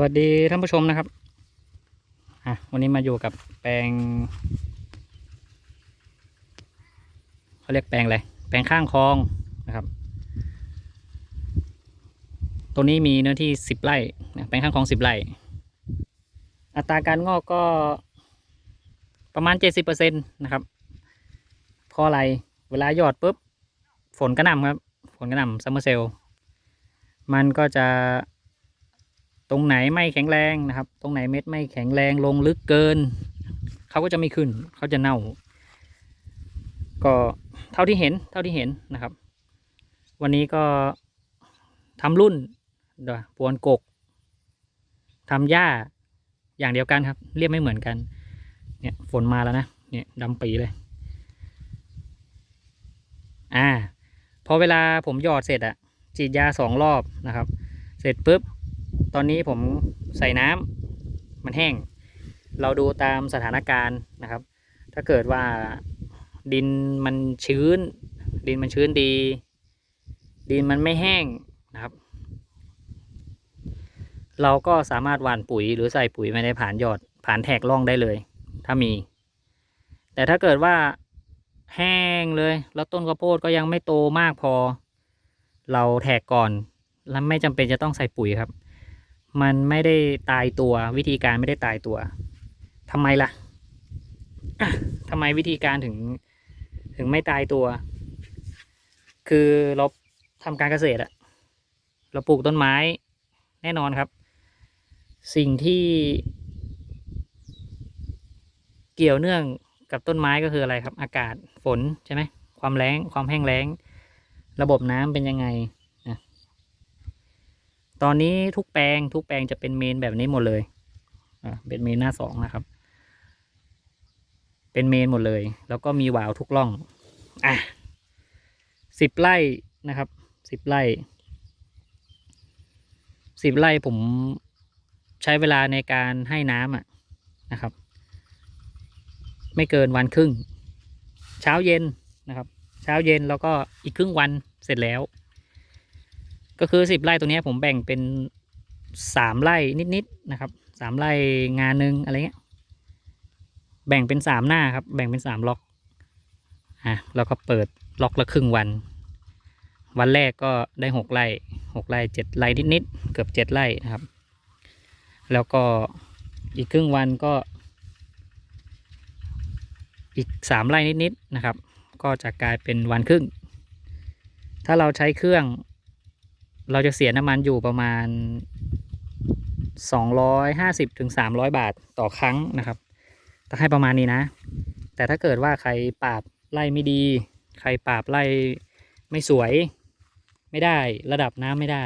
วัสดีท่านผู้ชมนะครับ อะ วันนี้มาอยู่กับแปลงเขาเรียกแปลงอะไร แปลงข้างคลองนะครับ ตัวนี้มีเนื้อที่สิบไร่แปลงข้างคลองสิบไร่ อัตราการงอกก็ประมาณเจ็ดสิบเปอร์เซ็นต์นะครับเพราะอะไร เวลาหยอดปุ๊บ ฝนกระหน่ำครับ ฝนกระหน่ำซัมเมอร์เซล มันก็จะ ตรงไหนไม่แข็งแรงนะครับ ตรงไหนเม็ดไม่แข็งแรงลงลึกเกิน เขาก็จะไม่ขึ้น เขาจะเน่า ก็เท่าที่เห็นเท่าที่เห็นนะครับ วันนี้ก็ทำรุ่นเดี๋ยวปวนกกทำหญ้าอย่างเดียวกันครับ เรียกไม่เหมือนกัน เนี่ยฝนมาแล้วนะ เนี่ยดำปีเลย อ่า พอเวลาผมหยอดเสร็จอะฉีดยาสองรอบนะครับ เสร็จปุ๊บ ตอนนี้ผมใส่น้ำมันแห้ง เราดูตามสถานการณ์นะครับ ถ้าเกิดว่าดินมันชื้น ดินมันชื้นดี ดินมันไม่แห้งนะครับ เราก็สามารถหว่านปุ๋ยหรือใส่ปุ๋ยไม่ได้ผ่านยอดผ่านแทกร่องได้เลย ถ้ามี แต่ถ้าเกิดว่าแห้งเลย แล้วต้นข้าวโพดก็ยังไม่โตมากพอ เราแทกก่อน แล้วไม่จำเป็นจะต้องใส่ปุ๋ยครับ มันไม่ได้ตายตัววิธีการไม่ได้ตายตัวทำไมล่ะอะทำไมวิธีการถึง ถึงไม่ตายตัว คือเราทำการเกษตรอะเราปลูกต้นไม้แน่นอนครับ สิ่งที่ เกี่ยวเนื่องกับต้นไม้ก็คืออะไรครับ อากาศฝนใช่ไหมความแล้งความแห้งแล้ง ระบบน้ำเป็นยังไง ตอนนี้ทุกแปลงทุกแปลงจะเป็นเมนแบบนี้หมดเลย อ่าเป็นเมนหน้าสองนะครับ เป็นเมนหมดเลย แล้วก็มีวาล์วทุกร่อง อะสิบไร่นะครับสิบไร่สิบไร่ผมใช้เวลาในการให้น้ำอะนะครับ ไม่เกินวันครึ่ง เช้าเย็นนะครับ เช้าเย็นแล้วก็อีกครึ่งวันเสร็จแล้ว ก็คือสิบไร่ตรงนี้ผมแบ่งเป็นสามไร่นิดๆนะครับสามไร่งานหนึ่งอะไรเงี้ย แบ่งเป็นสามหน้าครับ แบ่งเป็นสามล็อกอะแล้วก็เปิดล็อกละครึ่งวัน วันแรกก็ได้หกไร่หกไร่เจ็ดไร่นิดๆเกือบเจ็ดไร่นะครับ แล้วก็อีกครึ่งวันก็ อีกสามไร่นิดๆนะครับ ก็จะกลายเป็นวันครึ่ง ถ้าเราใช้เครื่อง เราจะเสียน้ำมันอยู่ประมาณ 250ถึง300 บาทต่อครั้งนะครับต้องให้ประมาณนี้นะ แต่ถ้าเกิดว่าใครปราบไล่ไม่ดี ใครปราบไล่ไม่สวย ไม่ได้ระดับน้ำไม่ได้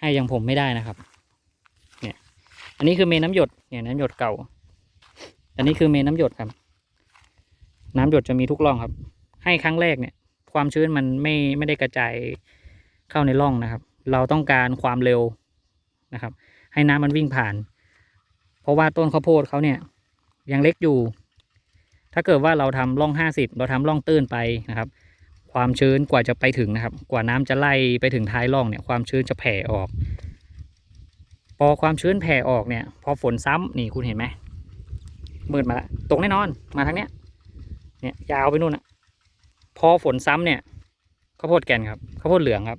ให้อย่างผมไม่ได้นะครับเนี่ยอันนี้คือเมน้ำหยดเนี่ยน้ำหยดเก่า อันนี้คือเมนน้ำหยดครับ น้ำหยดจะมีทุกร่องครับ ให้ครั้งแรกเนี่ย ความชื้นมันไม่ไม่ได้กระจาย เข้าในร่องนะครับ เราต้องการความเร็วนะครับ ให้น้ำมันวิ่งผ่าน เพราะว่าต้นข้าวโพดเขาเนี่ยยังเล็กอยู่ ถ้าเกิดว่าเราทำร่องห้าสิบเราทำร่องตื้นไปนะครับ ความชื้นกว่าจะไปถึงนะครับ กว่าน้ำจะไล่ไปถึงท้ายร่องเนี่ยความชื้นจะแผ่ออก พอความชื้นแผ่ออกเนี่ย พอฝนซ้ำนี่คุณเห็นไหมมืดมาละตกแน่นอนมาทางเนี้ยเนี่ยยาวไปนู่นอะพอฝนซ้ำเนี่ยข้าวโพดแก่นครับข้าวโพดเหลืองครับ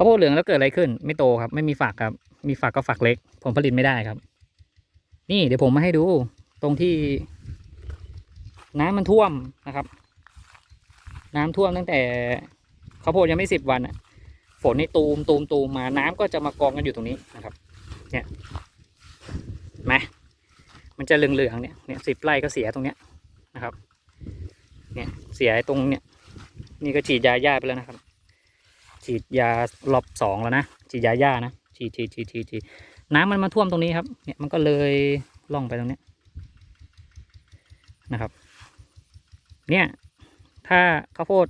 ข้าวโพดเหลืองแล้วเกิดอะไรขึ้น ไม่โตครับ ไม่มีฝักครับ มีฝักก็ฝักเล็กผลผลิตไม่ได้ครับ นี่เดี๋ยวผมมาให้ดู ตรงที่ น้ำมันท่วมนะครับ น้ำท่วมตั้งแต่ข้าวโพดยังไม่สิบวันอะฝนนี่ตูมตูมตูมมาน้ำก็จะมากองกันอยู่ตรงนี้นะครับ เนี่ยเห็นไหมมันจะเหลืองเนี่ย เนี่ยสิบไร่ก็เสียตรงเนี้ยนะครับ เนี่ยเสียตรงเนี่ย นี่ก็ฉีดยาหญ้าไปแล้วนะครับ ฉีดยารอบสองแล้วนะฉีดยาหญ้านะฉีดฉีดฉีดฉีดฉีดน้ำมันมาท่วมตรงนี้ครับเนี่ยมันก็เลยล่องไปตรงนี้นะครับ เนี่ยถ้าข้าวโพด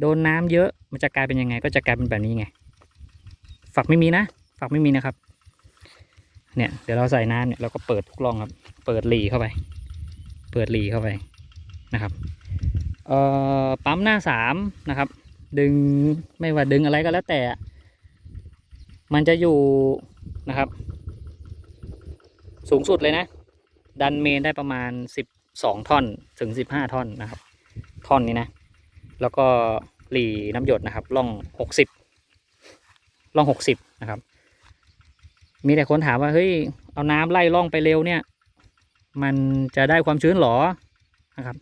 โดนน้ำเยอะมันจะกลายเป็นยังไง ก็จะกลายเป็นแบบนี้ไง ฝักไม่มีนะฝักไม่มีนะครับ เนี่ยเดี๋ยวเราใส่น้ำเนี่ยเราก็เปิดทุกร่องครับ เปิดหลีเข้าไป เปิดหลีเข้าไปนะครับเอ่อปั๊มหน้าสามนะครับ ดึงไม่ว่าดึงอะไรก็แล้วแต่ มันจะอยู่นะครับ สูงสุดเลยนะ ดันเมนได้ประมาณสิบสองท่อนถึงสิบห้าท่อนนะครับ ท่อนนี้นะ แล้วก็หลีน้ำหยดนะครับล่องหกสิบล่องหกสิบนะครับ มีแต่คนถามว่าเฮ้ยเอาน้ำไล่ล่องไปเร็วเนี่ย มันจะได้ความชื้นหรอนะครับ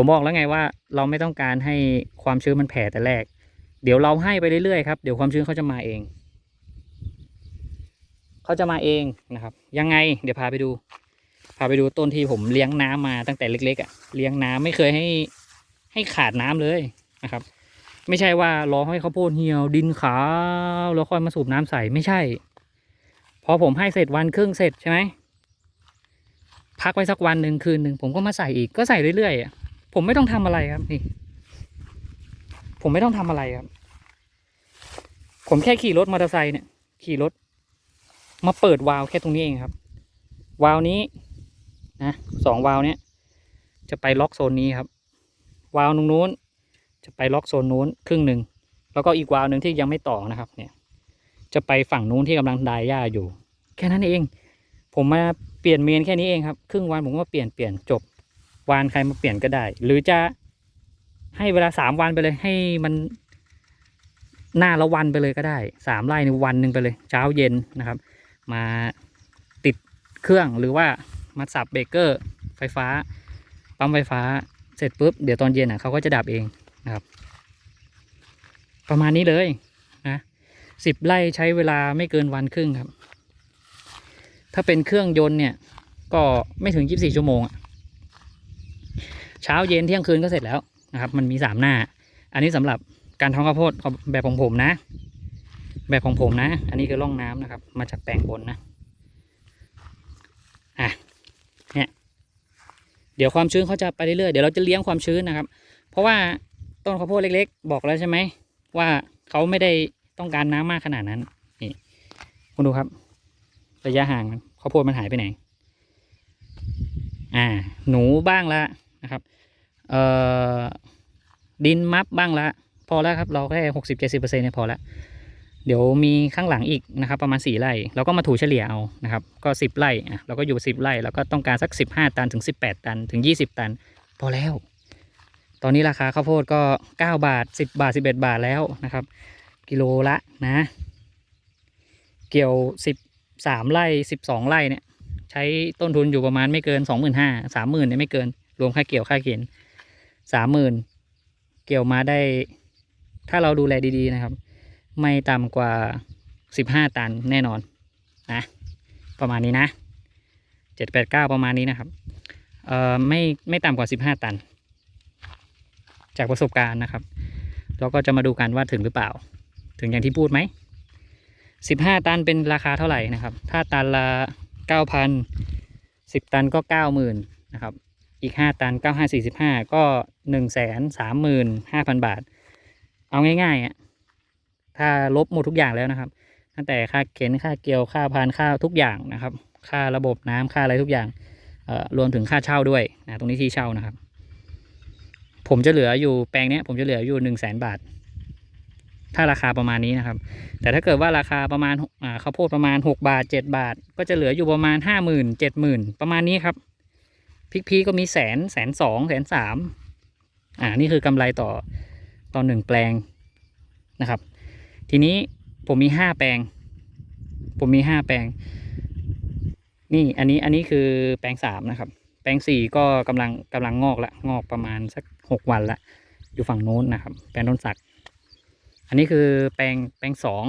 ผมบอกแล้วไงว่าเราไม่ต้องการให้ความชื้นมันแผ่แต่แรก เดี๋ยวเราให้ไปเรื่อยๆครับเดี๋ยวความชื้นเขาจะมาเองเขาจะมาเองนะครับ ยังไง เดี๋ยวพาไปดู พาไปดูต้นที่ผมเลี้ยงน้ำมาตั้งแต่เล็กๆอะ่ะเลี้ยงน้ำไม่เคยให้ให้ขาดน้ำเลยนะครับ ไม่ใช่ว่ารอให้ข้าวโพดเหี่ยวดินขาวแล้วค่อยมาสูบน้ำใส่ไม่ใช่ พอผมให้เสร็จวันครึ่งเสร็จใช่ไหมพักไว้สักวันหนึ่งคืนหนึ่งผมก็มาใส่อีกก็ใส่เรื่อยๆอะ ผมไม่ต้องทำอะไรครับนี่ ผมไม่ต้องทำอะไรครับ ผมแค่ขี่รถมอเตอร์ไซค์เนี่ย ขี่รถ มาเปิดวาล์วแค่ตรงนี้เองครับ วาล์วนี้นะสองวาล์วเนี้ยจะไปล็อกโซนนี้ครับ วาล์วตรงนู้น จะไปล็อกโซนนู้นครึ่งหนึ่งแล้วก็อีกวาล์วหนึ่งที่ยังไม่ต่อนะครับ เนี่ย จะไปฝั่งนู้นที่กำลังดายหญ้าอยู่ แค่นั้นเอง ผมมาเปลี่ยนเมนแค่นี้เองครับ ครึ่งวันผมก็มาเปลี่ยนเปลี่ยนจบ วานใครมาเปลี่ยนก็ได้ หรือจะให้เวลาสามวันไปเลย ให้มันหน้าละวันไปเลยก็ได้สามไร่ในวันหนึ่งไปเลย เช้าเย็นนะครับ มาติดเครื่องหรือว่ามาสับเบรกเกอร์ ไฟฟ้า ปั๊มไฟฟ้าเสร็จปุ๊บเดี๋ยวตอนเย็นอะเขาก็จะดับเองนะครับ ประมาณนี้เลยนะสิบไร่ใช้เวลาไม่เกินวันครึ่งครับ ถ้าเป็นเครื่องยนต์เนี่ย ก็ไม่ถึง24ชั่วโมงอะ เช้าเย็นเที่ยงคืนก็เสร็จแล้วนะครับ มันมีสามหน้า อันนี้สำหรับการทำข้าวโพดของแบบของผมนะ แบบของผมนะ อันนี้คือร่องน้ำนะครับ มาจากแปลงบนนะอะเนี่ยเดี๋ยวความชื้นเขาจะไปเรื่อยๆเดี๋ยวเราจะเลี้ยงความชื้นนะครับ เพราะว่าต้นข้าวโพดเล็ก ๆ บอกแล้วใช่ไหมว่าเขาไม่ได้ต้องการน้ำมากขนาดนั้นนี่คุณดูครับ ระยะห่างข้าวโพดมันหายไปไหน อ่า หนูบ้างละ นะครับเอ่อดินมับบ้างละพอแล้วครับเราแค่หกสิบเจ็ดสิบเปอร์เซ็นต์เนี่ยพอแล้วเดี๋ยวมีข้างหลังอีกนะครับประมาณสี่ไร่เราก็มาถูเฉลี่ยเอานะครับก็สิบไร่อะเราก็อยู่สิบไร่เราก็ต้องการสักสิบห้าตันถึงสิบแปดตันถึงยี่สิบตัน พอแล้ว ตอนนี้ราคาข้าวโพดก็เก้าบาทสิบบาทสิบเอ็ดบาทแล้วนะครับ กิโลละนะ เกี่ยวสิบสามไร่สิบสองไร่เนี่ย ใช้ต้นทุนอยู่ประมาณไม่เกินสองหมื่นห้าสามหมื่นเนี่ยไม่เกิน รวมค่าเกี่ยวค่าเขียนสามหมื่นเกี่ยวมาได้ ถ้าเราดูแลดีๆนะครับ ไม่ต่ำกว่าสิบห้าตันแน่นอนนะประมาณนี้นะเจ็ดแปดเก้าประมาณนี้นะครับเอ่อไม่ไม่ต่ำกว่าสิบห้าตัน จากประสบการณ์นะครับ เราก็จะมาดูกันว่าถึงหรือเปล่า ถึงอย่างที่พูดไหมสิบห้าตันเป็นราคาเท่าไหร่นะครับ ถ้าตันละเก้าพันสิบตันก็เก้าหมื่นนะครับ อีกห้าตันเก้าห้าสี่สิบห้าก็หนึ่งแสนสามหมื่นห้าพันบาท เอาง่ายๆอะถ้าลบหมดทุกอย่างแล้วนะครับ ตั้งแต่ค่าเข็นค่าเกี่ยวค่าพานค่าทุกอย่างนะครับ ค่าระบบน้ำค่าอะไรทุกอย่างเอ่อรวมถึงค่าเช่าด้วยนะตรงนี้ที่เช่านะครับ ผมจะเหลืออยู่แปลงนี้ผมจะเหลืออยู่หนึ่งแสนบาท ถ้าราคาประมาณนี้นะครับ แต่ถ้าเกิดว่าราคาประมาณข้าวโพดประมาณหกบาทเจ็ดบาท ก็จะเหลืออยู่ประมาณห้าหมื่นเจ็ดหมื่นประมาณนี้ครับ พริกพีก็มีแสนแสนสองแสนสามอ่านี่คือกำไรต่อต่อหนึ่งแปลงนะครับ ทีนี้ผมมีห้าแปลง ผมมีห้าแปลง นี่อันนี้อันนี้คือแปลงสามนะครับ แปลงสี่ก็กำลังกำลังงอกละงอกประมาณสักหกวันละอยู่ฝั่งโน้นนะครับ แปลงต้นสัก อันนี้คือแปลงแปลงสอง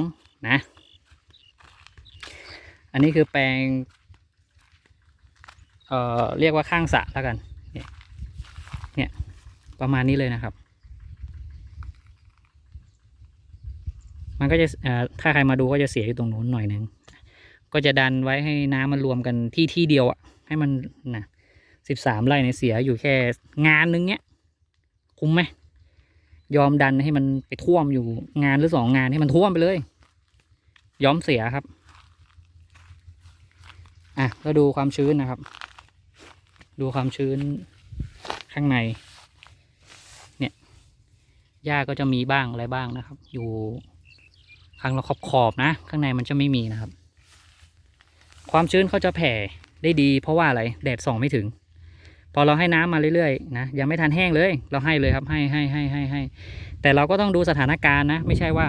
นะ อันนี้คือแปลง เอ่อเรียกว่าข้างสะแล้วกันเนี่ยเนี่ยประมาณนี้เลยนะครับ มันก็จะถ้าใครมาดูก็จะเสียอยู่ตรงนู้นหน่อยหนึ่งก็จะดันไว้ให้น้ำมันรวมกันที่ที่เดียวอะให้มันนะสิบสามไร่ในยเสียอยู่แค่งานนึงเนี้ยคุ้มไหมยอมดันให้มันไปท่วมอยู่งานหรือสองงานให้มันท่วมไปเลย ยอมเสียครับ อะก็ดูความชื้นนะครับ ดูความชื้นข้างใน เนี่ยหญ้าก็จะมีบ้างอะไรบ้างนะครับ อยู่ข้างเราขอบขอบๆนะ ข้างในมันจะไม่มีนะครับ ความชื้นเขาจะแผ่ได้ดี เพราะว่าอะไรแดดส่องไม่ถึง พอเราให้น้ำมาเรื่อยๆนะยังไม่ทันแห้งเลย เราให้เลยครับให้ให้ให้ให้ให้แต่เราก็ต้องดูสถานการณ์นะ ไม่ใช่ว่า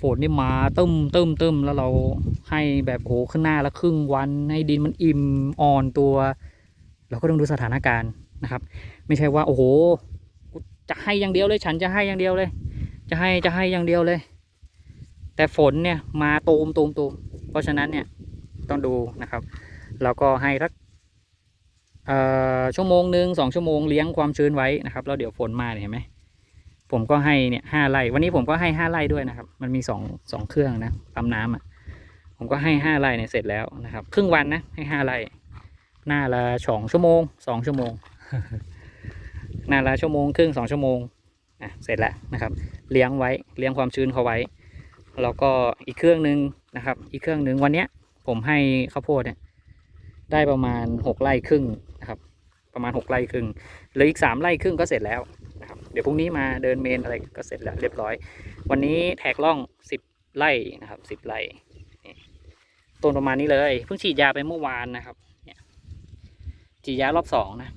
ฝนนี่มาตึมตึมตึมแล้วเราให้แบบโหขึ้นหน้าแล้วครึ่งวันให้ดินมันอิ่มอ่อนตัว เราก็ต้องดูสถานการณ์นะครับ ไม่ใช่ว่าโอ้โหจะให้อย่างเดียวเลย ฉันจะให้อย่างเดียวเลย จะให้จะให้อย่างเดียวเลย แต่ฝนเนี่ยมาตูมตูมตูมเพราะฉะนั้นเนี่ยต้องดูนะครับ แล้วก็ให้สักชั่วโมงหนึ่งสองชั่วโมงเลี้ยงความชื้นไว้นะครับแล้วเดี๋ยวฝนมาเห็นไหมผมก็ให้เนี่ยห้าไร่วันนี้ผมก็ให้ห้าไร่ด้วยนะครับ มันมีสองสองเครื่องนะปั๊มน้ำอะผมก็ให้ห้าไร่เนี่ยเสร็จแล้วนะครับ ครึ่งวันนะให้ห้าไร่ หน้าละสองชั่วโมงสองชั่วโมง หน้าละชั่วโมงครึ่งสองชั่วโมงอะเสร็จแล้วนะครับ เลี้ยงไว้เลี้ยงความชื้นเขาไว้ แล้วก็อีกเครื่องหนึ่งนะครับ อีกเครื่องหนึ่งวันเนี้ย ผมให้ข้าวโพดเนี่ยได้ประมาณหกไร่ครึ่งนะครับ ประมาณหกไร่ครึ่งเหลืออีกสามไร่ครึ่งก็เสร็จแล้วนะครับเดี๋ยวพรุ่งนี้มาเดินเมนอะไรก็เสร็จแล้วเรียบร้อย วันนี้แท็กล่องสิบไร่นะครับสิบไร่นี่ต้นประมาณนี้เลยเพิ่งฉีดยาไปเมื่อวานนะครับ เนี่ยฉีดยารอบสองนะ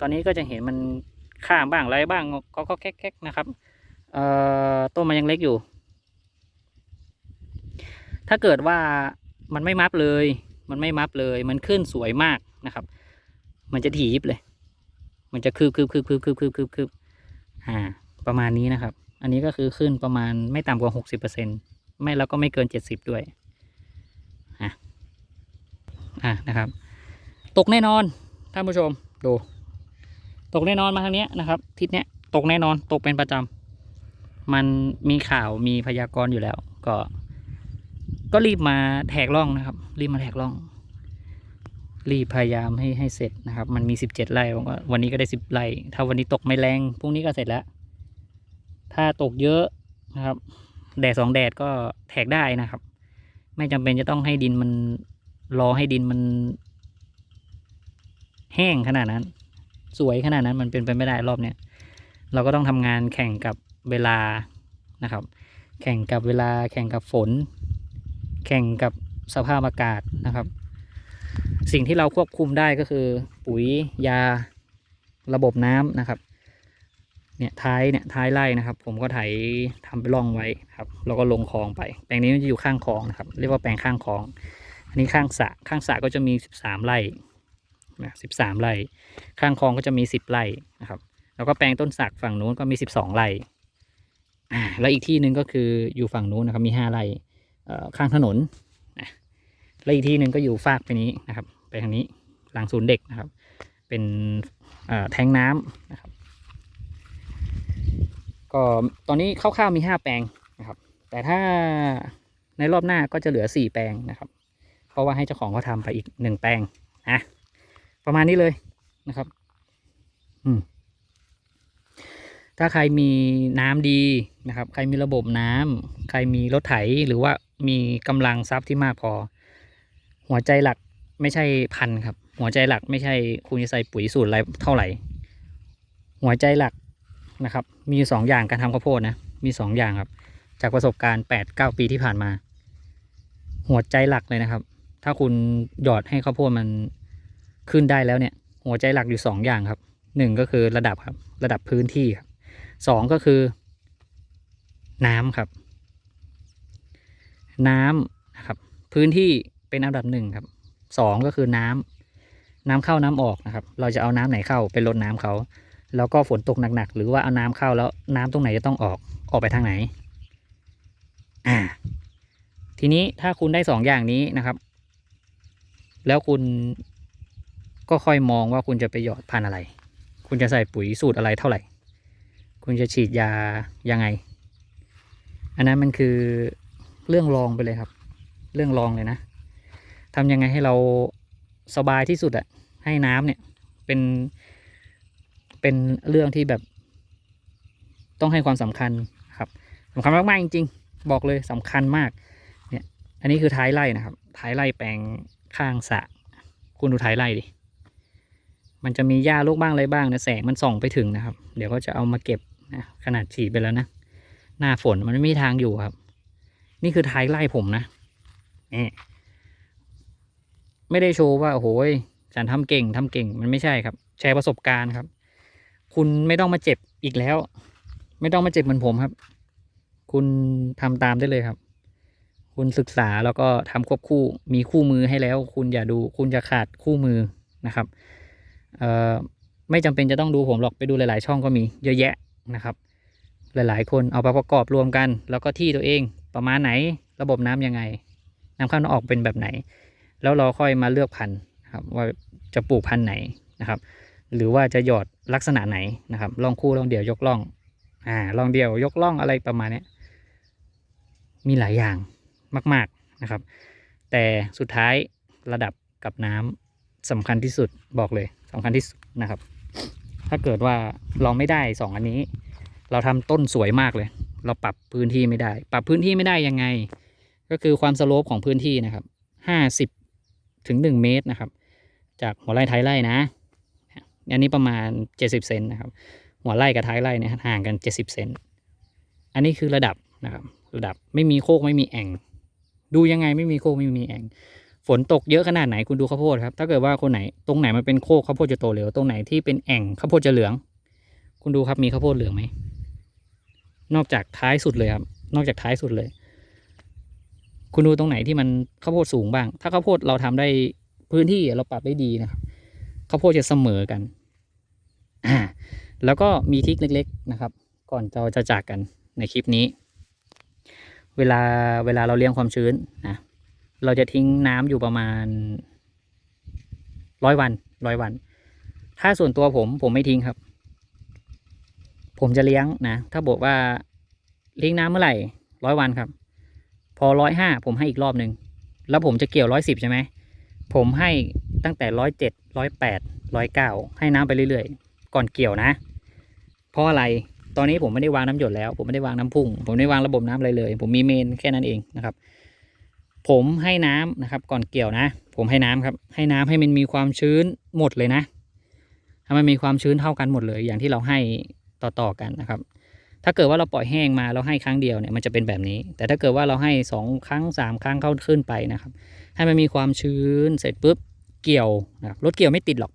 ตอนนี้ก็จะเห็นมันข้ามบ้างไรบ้างก็ก็แก๊กๆนะครับเอ่อต้นมันยังเล็กอยู่ ถ้าเกิดว่ามันไม่มับเลย มันไม่มับเลย มันขึ้นสวยมากนะครับ มันจะถีบเลย มันจะคืบคืบคืบคืบคืบคืบคืบคืบอ่า ประมาณนี้นะครับ อันนี้ก็คือขึ้นประมาณไม่ต่ำกว่าหกสิบเปอร์เซ็นไม่แล้วก็ไม่เกินเจ็ดสิบด้วยอะอะนะครับ ตกแน่นอน ท่านผู้ชมดู ตกแน่นอนมาทางนี้นะครับ ทิศเนี้ยตกแน่นอนตกเป็นประจำมันมีข่าวมีพยากรณ์อยู่แล้ว ก็ ก็รีบมาแทกล่องนะครับ รีบมาแทกล่อง รีบพยายามให้ให้เสร็จนะครับ มันมีสิบเจ็ดไร่ผมก็วันนี้ก็ได้สิบไร่ถ้าวันนี้ตกไม่แรงพรุ่งนี้ก็เสร็จแล้ว ถ้าตกเยอะนะครับ แดดสองแดดก็แทกได้นะครับ ไม่จำเป็นจะต้องให้ดินมันรอให้ดินมัน แห้งขนาดนั้น สวยขนาดนั้นมันเป็นไปไม่ได้รอบเนี้ยเราก็ต้องทำงานแข่งกับเวลานะครับ แข่งกับเวลาแข่งกับฝน แข่งกับสภาพอากาศนะครับ สิ่งที่เราควบคุมได้ก็คือ ปุ๋ยยาระบบน้ำนะครับเนี่ยท้ายเนี่ยท้ายไร่นะครับ ผมก็ไถทำไปร่องไว้ครับแล้วก็ลงคลองไป แปลงนี้มันจะอยู่ข้างคลองนะครับ เรียกว่าแปลงข้างคลอง อันนี้ข้างสระข้างสระก็จะมีสิบสามไร่ นะสิบสามไร่ข้างคลองก็จะมีสิบไร่นะครับ แล้วก็แปลงต้นสักฝั่งนู้นก็มีสิบสองไร่อ่าแล้วอีกที่หนึ่งก็คืออยู่ฝั่งนู้นนะครับมีห้าไร่ข้างถนนนะแล้วอีกที่หนึ่งก็อยู่ฟากไปนี้นะครับ ไปทางนี้หลังศูนย์เด็กนะครับ เป็นแทงน้ำนะครับ ก็ตอนนี้คร่าวๆมีห้าแปลงนะครับ แต่ถ้าในรอบหน้าก็จะเหลือสี่แปลงนะครับ เพราะว่าให้เจ้าของเขาทำไปอีกหนึ่งแปลงอะ ประมาณนี้เลยนะครับ อืมถ้าใครมีน้ำดีนะครับ ใครมีระบบน้ำใครมีรถไถหรือว่ามีกำลังทรัพย์ที่มากพอ หัวใจหลักไม่ใช่พันครับ หัวใจหลักไม่ใช่คุณจะใส่ปุ๋ยสูตรอะไรเท่าไหร่ หัวใจหลักนะครับ มีสองอย่างการทำข้าวโพดนะมีสองอย่างครับ จากประสบการณ์แปดเก้าปีที่ผ่านมา หัวใจหลักเลยนะครับ ถ้าคุณหยอดให้ข้าวโพดมัน ขึ้นได้แล้วเนี่ย หัวใจหลักอยู่สองอย่างครับหนึ่งก็คือระดับครับ ระดับพื้นที่ครับสองก็คือ น้ำครับ น้ำนะครับ พื้นที่เป็นอันดับหนึ่งครับสองก็คือน้ำน้ำเข้าน้ำออกนะครับ เราจะเอาน้ำไหนเข้าไปลดน้ำเขาแล้วก็ฝนตกหนักๆหรือว่าเอาน้ำเข้าแล้วน้ำตรงไหนจะต้องออกออกไปทางไหน อ่า ทีนี้ถ้าคุณได้สองอย่างนี้นะครับ แล้วคุณ ก็ค่อยมองว่าคุณจะไปหยอดพันอะไร คุณจะใส่ปุ๋ยสูตรอะไรเท่าไหร่ คุณจะฉีดยายังไง อันนั้นมันคือเรื่องรองไปเลยครับ เรื่องรองเลยนะทำยังไงให้เราสบายที่สุดอะให้น้ำเนี่ยเป็นเป็นเรื่องที่แบบ ต้องให้ความสำคัญครับสำคัญมากๆจริง ๆ บอกเลยสำคัญมากเนี่ยอันนี้คือท้ายไร่นะครับ ท้ายไร่แปลงข้างสะคุณดูท้ายไร่ดิ มันจะมีหญ้าลูกบ้างอะไรบ้างนะแสงมันส่องไปถึงนะครับ เดี๋ยวก็จะเอามาเก็บนะขนาดฉีดไปแล้วนะ หน้าฝนมันไม่มีทางอยู่ครับ นี่คือท้ายไร่ผมนะนี่ไม่ได้โชว์ว่าโอ้โหยฉันทำเก่งทำเก่งมันไม่ใช่ครับ แชร์ประสบการณ์ครับ คุณไม่ต้องมาเจ็บอีกแล้ว ไม่ต้องมาเจ็บเหมือนผมครับ คุณทำตามได้เลยครับ คุณศึกษาแล้วก็ทำควบคู่มีคู่มือให้แล้ว คุณอย่าดู คุณจะขาดคู่มือนะครับ ไม่จำเป็นจะต้องดูผมหรอกไปดูหลาย ๆ ช่องก็มีเยอะแยะนะครับ หลายๆ คนเอาไปประกอบรวมกัน แล้วก็ที่ตัวเองประมาณไหนระบบน้ำยังไง น้ำเข้าน้ำออกเป็นแบบไหน แล้วเราค่อยมาเลือกพันธุ์ครับว่าจะปลูกพันธุ์ไหนนะครับ หรือว่าจะหยอดลักษณะไหนนะครับลองคู่ลองเดี่ยวยกล่องอ่าลองเดี่ยวยกล่องอะไรประมาณนี้มีหลายอย่างมาก ๆนะครับ แต่สุดท้ายระดับกับน้ำสำคัญที่สุดบอกเลย สำคัญที่สุดนะครับ ถ้าเกิดว่าเราไม่ได้สองอันนี้ เราทำต้นสวยมากเลย เราปรับพื้นที่ไม่ได้ ปรับพื้นที่ไม่ได้ยังไง ก็คือความสโลปของพื้นที่นะครับห้าสิบถึงหนึ่งเมตรนะครับ จากหัวไร่ท้ายไร่นะอันนี้ประมาณเจ็ดสิบเซนนะครับ หัวไร่กับท้ายไร่เนี่ยห่างกันเจ็ดสิบเซนอันนี้คือระดับนะครับ ระดับไม่มีโคกไม่มีแอ่ง ดูยังไงไม่มีโคกไม่มีแอ่ง ฝนตกเยอะขนาดไหนคุณดูข้าวโพดครับ ถ้าเกิดว่าคนไหนตรงไหนมันเป็นโคกข้าวโพดจะโตเร็วตรงไหนที่เป็นแอ่งข้าวโพดจะเหลือง คุณดูครับมีข้าวโพดเหลืองไหมนอกจากท้ายสุดเลยครับ นอกจากท้ายสุดเลย คุณดูตรงไหนที่มันข้าวโพดสูงบ้าง ถ้าข้าวโพดเราทำได้พื้นที่เราปรับได้ดีนะครับข้าวโพดจะเสมอกันอ่าแล้วก็มีทริคเล็ก ๆนะครับ ก่อนเราจะจากกันในคลิปนี้ เวลาเวลาเราเลี้ยงความชื้นนะ เราจะทิ้งน้ำอยู่ประมาณร้อยวันร้อยวัน ถ้าส่วนตัวผมผมไม่ทิ้งครับ ผมจะเลี้ยงนะ ถ้าบอกว่าเลี้ยงน้ำเมื่อไหร่ร้อยวันครับ พอร้อยห้าผมให้อีกรอบหนึ่งแล้วผมจะเกี่ยวร้อยสิบใช่ไหมผมให้ตั้งแต่ร้อยเจ็ดร้อยแปดร้อยเก้าให้น้ำไปเรื่อยๆ ก่อนเกี่ยวนะ เพราะอะไรตอนนี้ผมไม่ได้วางน้ำหยดแล้ว ผมไม่ได้วางน้ำพุ่ง ผมไม่ได้วางระบบน้ำอะไรเลย ผมมีเมนแค่นั้นเองนะครับ ผมให้น้ำนะครับ ก่อนเกี่ยวนะ ผมให้น้ำครับ ให้น้ำให้มันมีความชื้นหมดเลยนะให้มันมีความชื้นเท่ากันหมดเลย อย่างที่เราให้ต่อๆกันนะครับ ถ้าเกิดว่าเราปล่อยแห้งมาเราให้ครั้งเดียวเนี่ยมันจะเป็นแบบนี้ แต่ถ้าเกิดว่าเราให้สองครั้งสามครั้งเข้าขึ้นไปนะครับ ให้มันมีความชื้นเสร็จปุ๊บเกี่ยวนะครับรถเกี่ยวไม่ติดหรอก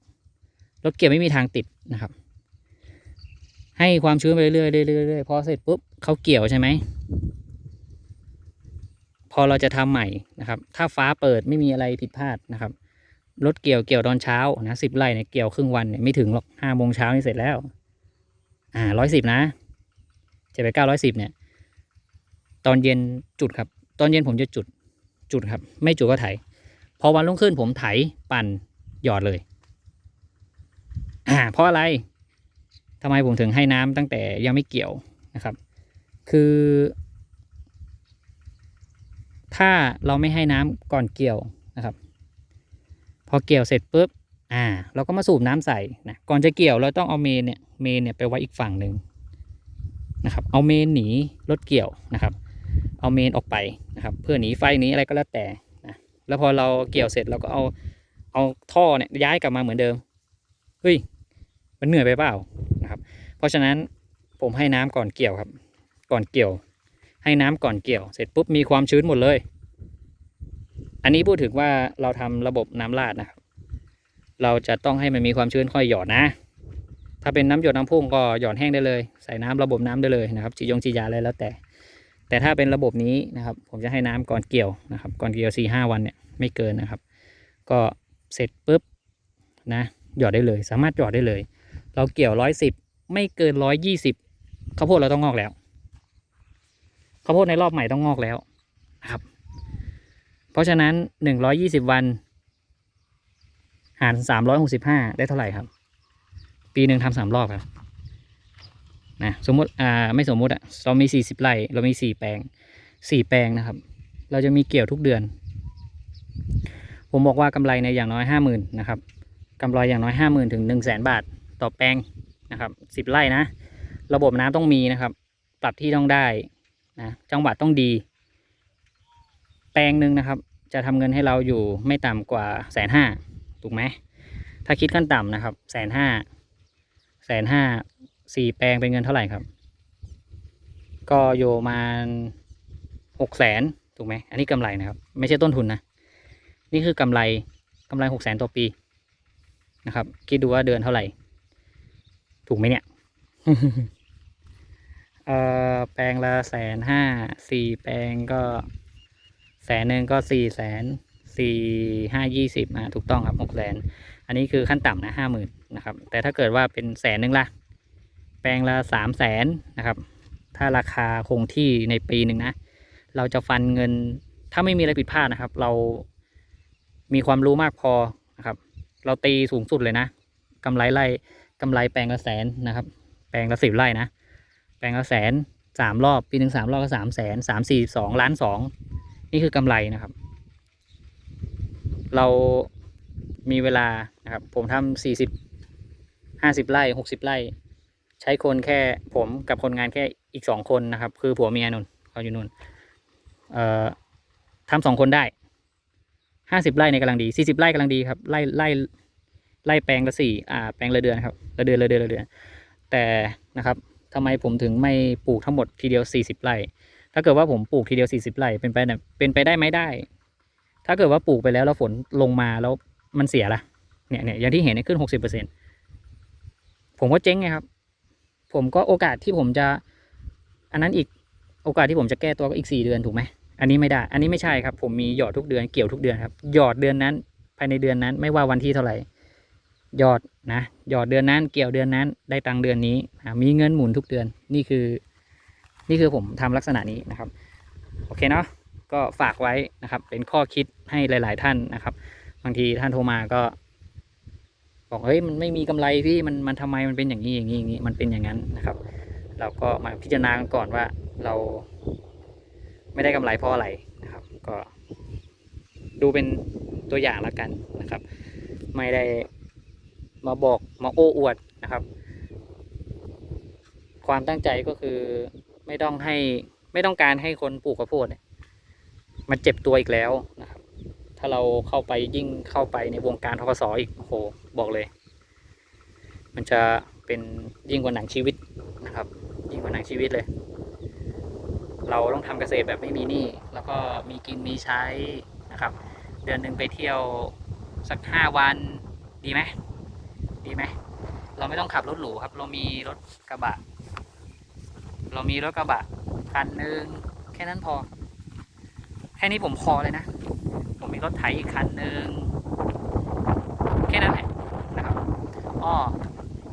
รถเกี่ยวไม่มีทางติดนะครับ ให้ความชื้นไปเรื่อยๆเรื่อยๆๆพอเสร็จปุ๊บเขาเกี่ยวใช่ไหม อเราจะทำใหม่นะครับ ถ้าฟ้าเปิดไม่มีอะไรผิดพลาดนะครับ รถเกี่ยวเกี่ยวตอนเช้านะสิบไร่เนี่ยเกี่ยวครึ่งวันเนี่ยไม่ถึงหรอกห้าโมงเช้านี่เสร็จแล้ว อ่าร้อยสิบนะเจ็ดไปเก้าร้อยสิบเนี่ย ตอนเย็นจุดครับ ตอนเย็นผมจะจุดจุดครับ ไม่จุดก็ไถ พอวันรุ่งขึ้นผมไถปั่นหยอดเลย อ่า เพราะอะไรทำไมผมถึงให้น้ำตั้งแต่ยังไม่เกี่ยวนะครับ คือ ถ้าเราไม่ให้น้ำก่อนเกี่ยวนะครับ พอเกี่ยวเสร็จปุ๊บอ่า เราก็มาสูบน้ำใส่นะก่อนจะเกี่ยวเราต้องเอาเมนเนี่ยเมนเนี่ยไปไว้อีกฝั่งหนึ่งนะครับ เอาเมนหนีรถเกี่ยวนะครับ เอาเมนออกไปนะครับ เพื่อหนีไฟหนีอะไรก็แล้วแต่นะแล้วพอเราเกี่ยวเสร็จเราก็เอาเอาท่อเนี่ยย้ายกลับมาเหมือนเดิมเฮ้ยมันเหนื่อยไปเปล่านะครับ เพราะฉะนั้นผมให้น้ำก่อนเกี่ยวครับ ก่อนเกี่ยว ให้น้ำก่อนเกี่ยว เสร็จปุ๊บมีความชื้นหมดเลย อันนี้พูดถึงว่าเราทำระบบน้ำราดนะครับเราจะต้องให้มันมีความชื้นค่อยหยอดนะ ถ้าเป็นน้ำหยดน้ำพุ่งก็หยอดแห้งได้เลย ใส่น้ำระบบน้ำได้เลยนะครับจียงจียาอะไรแล้วแต่ แต่ถ้าเป็นระบบนี้นะครับ ผมจะให้น้ำก่อนเกี่ยวนะครับก่อนเกี่ยวสี่ห้าวันเนี่ยไม่เกินนะครับ ก็เสร็จปุ๊บนะหยอดได้เลย สามารถหยอดได้เลย เราเกี่ยวร้อยสิบไม่เกินร้อยยี่สิบข้าวโพดเราต้องงอกแล้ว ข้าวโพดในรอบใหม่ต้องงอกแล้วนะครับ เพราะฉะนั้นหนึ่งร้อยยี่สิบวัน หารสามร้อยหกสิบห้าได้เท่าไหร่ครับ ปีหนึ่งทำสามรอบครับนะสมมติอ่าไม่สมมติอะเรามีสี่สิบไร่เรามีสี่แปลงสี่แปลงนะครับ เราจะมีเกี่ยวทุกเดือน ผมบอกว่ากำไรในอย่างน้อยห้าหมื่นนะครับกำไรอย่างน้อยห้าหมื่นถึงหนึ่งแสนบาทต่อแปลงนะครับสิบไร่นะ ระบบน้ำต้องมีนะครับ ปรับที่ต้องได้ นะจังหวัดต้องดี แปลงหนึ่งนะครับ จะทำเงินให้เราอยู่ไม่ต่ำกว่าแสนห้าถูกไหมถ้าคิดขั้นต่ำนะครับแสนห้าแสนห้าสี่แปลงเป็นเงินเท่าไหร่ครับ ก็อยู่มาหกแสนถูกไหมอันนี้กำไรนะครับ ไม่ใช่ต้นทุนนะนี่คือกำไรกำไรหกแสนต่อปีนะครับ คิดดูว่าเดือนเท่าไหร่ ถูกไหมเนี่ย เอ่อแปลงละแสนห้าสี่แปลงก็แสนหนึ่งก็สี่แสนสี่ห้ายี่สิบอะถูกต้องครับหกแสนอันนี้คือขั้นต่ำนะห้าหมื่นนะครับ แต่ถ้าเกิดว่าเป็นแสนหนึ่งละแปลงละสามแสนนะครับ ถ้าราคาคงที่ในปีหนึ่งนะ เราจะฟันเงิน ถ้าไม่มีอะไรผิดพลาดนะครับ เรามีความรู้มากพอนะครับ เราตีสูงสุดเลยนะกำไรไร่กำไรแปลงละแสนนะครับ แปลงละสิบไร่นะ แปลงละแสนสามรอบ ปีหนึ่งสามรอบก็สามแสนสามสี่สองล้านสองนี่คือกำไรนะครับ เรามีเวลานะครับ ผมทำสี่สิบห้าสิบไร่หกสิบไร่ ใช้คนแค่ผมกับคนงานแค่อีกสองคนนะครับ คือผัวเมียนุ่นเขาอยู่นุ่นเอ่อทำสองคนได้ห้าสิบไร่ในกำลังดีสี่สิบไร่กำลังดีครับไล่ไล่ไล่แปลงละสี่อ่า แปลงละเดือนครับละเดือนละเดือนละเดือน แต่นะครับ ทำไมผมถึงไม่ปลูกทั้งหมดทีเดียวสี่สิบไร่ ถ้าเกิดว่าผมปลูกทีเดียวสี่สิบไร่เป็นไปเป็นไปได้ไหมได้ ถ้าเกิดว่าปลูกไปแล้วแล้วฝนลงมาแล้วมันเสียละเนี่ยเนี่ยอย่างที่เห็นเนี่ยขึ้นหกสิบเปอร์เซ็นผมก็เจ๊งไงครับ ผมก็โอกาสที่ผมจะ อันนั้นอีกโอกาสที่ผมจะแก้ตัวก็อีกสี่เดือนถูกไหม อันนี้ไม่ได้ อันนี้ไม่ใช่ครับ ผมมีหยอดทุกเดือนเกี่ยวทุกเดือนครับ หยอดเดือนนั้น ภายในเดือนนั้นไม่ว่าวันที่เท่าไหร่ ยอดนะยอดเดือนนั้นเกี่ยวเดือนนั้นได้ตังเดือนนี้มีเงินหมุนทุกเดือนนี่คือ นี่คือผมทำลักษณะนี้นะครับ โอเคเนาะก็ฝากไว้นะครับ เป็นข้อคิดให้หลาย ๆ ท่านนะครับ บางทีท่านโทรมาก็ บอกเฮ้ยมันไม่มีกำไรพี่มันมันทำไมมันเป็นอย่างนี้อย่างนี้อย่างนี้มันเป็นอย่างนั้นนะครับ เราก็มาพิจารณากันก่อนว่าเรา ไม่ได้กำไรเพราะอะไรนะครับ ก็ ดูเป็นตัวอย่างแล้วกันนะครับ ไม่ได้ มาบอกมาโอ้อวดนะครับ ความตั้งใจก็คือไม่ต้องให้ไม่ต้องการให้คนปลูกข้าวโพดมันเจ็บตัวอีกแล้วนะครับถ้าเราเข้าไปยิ่งเข้าไปในวงการทกศอีกโอ้โหบอกเลย มันจะเป็นยิ่งกว่าหนังชีวิตนะครับ ยิ่งกว่าหนังชีวิตเลย เราต้องทำเกษตรแบบไม่มีหนี้แล้วก็มีกินมีใช้นะครับ เดือนหนึ่งไปเที่ยวสักห้าวันดีไหม ดีไหมเราไม่ต้องขับรถหรูครับ เรามีรถกระบะ เรามีรถกระบะคันหนึ่งแค่นั้นพอ แค่นี้ผมพอเลยนะ ผมมีรถไถอีกคันหนึ่งแค่นั้นแหละนะครับอ้อ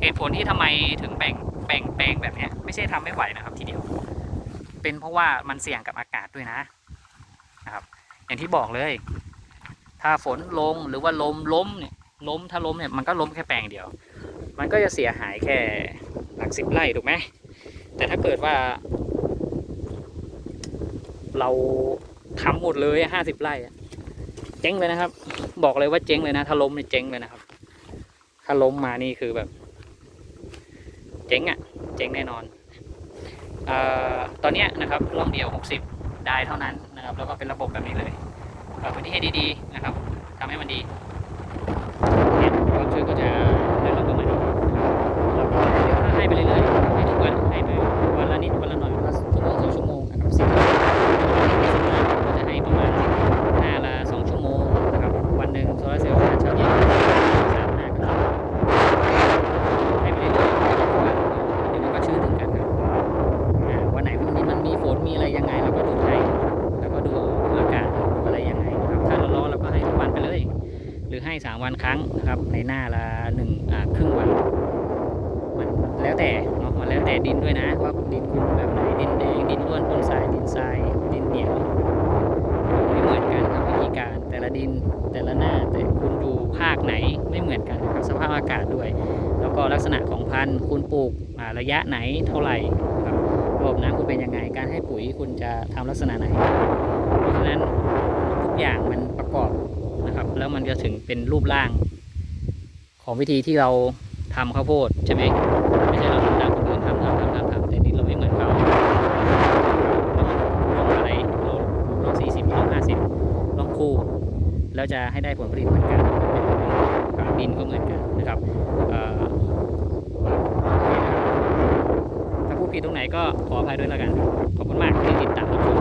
เหตุผลที่ทำไมถึงแบ่งแบ่งแปลงแบบเนี้ยไม่ใช่ทำไม่ไหวนะครับ ทีเดียว เป็นเพราะว่ามันเสี่ยงกับอากาศด้วยนะนะครับ อย่างที่บอกเลย ถ้าฝนลงหรือว่าลมล้มเนี่ย ล้มถ้าล้มเนี่ยมันก็ล้มแค่แปลงเดียว มันก็จะเสียหายแค่หลักสิบไร่ถูกไหมแต่ถ้าเกิดว่า เราทำหมดเลยห้าสิบไร่เจ๊งเลยนะครับ บอกเลยว่าเจ๊งเลยนะ ถ้าล้มเนี่ยเจ๊งเลยนะครับ ถ้าล้มมานี่คือแบบ เจ๊งอะ่ะ เจ๊งแน่นอนออตอนเนี้ยนะครับล่องเดียว 60 ได้เท่านั้นนะครับ แล้วก็เป็นระบบแบบนี้เลยเปิดพื้นที่ให้ดีๆนะครับทำให้มันดี ช่วยก็คือก็จะได้รับประมาณนี้แล้วก็เดี๋ยวให้ไปเรื่อยๆให้ทุกวันให้ไปวันละนิดวันละหน่อยวันละชั่วโมงสองชั่วโมงนะครับสิ ละดินแต่ละหน้า แต่คุณดูภาคไหนไม่เหมือนกันนะครับสภาพอากาศด้วย แล้วก็ลักษณะของพันธุ์คุณปลูกระยะไหนเท่าไหร่ครับระบบน้ำคุณเป็นยังไงการให้ปุ๋ยคุณจะทำลักษณะไหน เพราะฉะนั้นทุกอย่างมันประกอบนะครับ แล้วมันจะถึงเป็นรูปร่างของวิธีที่เราทำข้าวโพดใช่ไหมไม่ใช่เราทำตามคนอื่นทำทำทำทำทำแต่ดินเราไม่เหมือนเขาต้องลงอะไรลงลงสี่สิบลงห้าสิบลงคู่ แล้วจะให้ได้ผลผลิตเหมือนกันครับดินก็เหมือนกันนะครับเอ่อโอเคนะครับถ้าพูดผิดตรงไหนก็ขออภัยด้วยแล้วกัน ขอบคุณมากที่ติดตามรับชม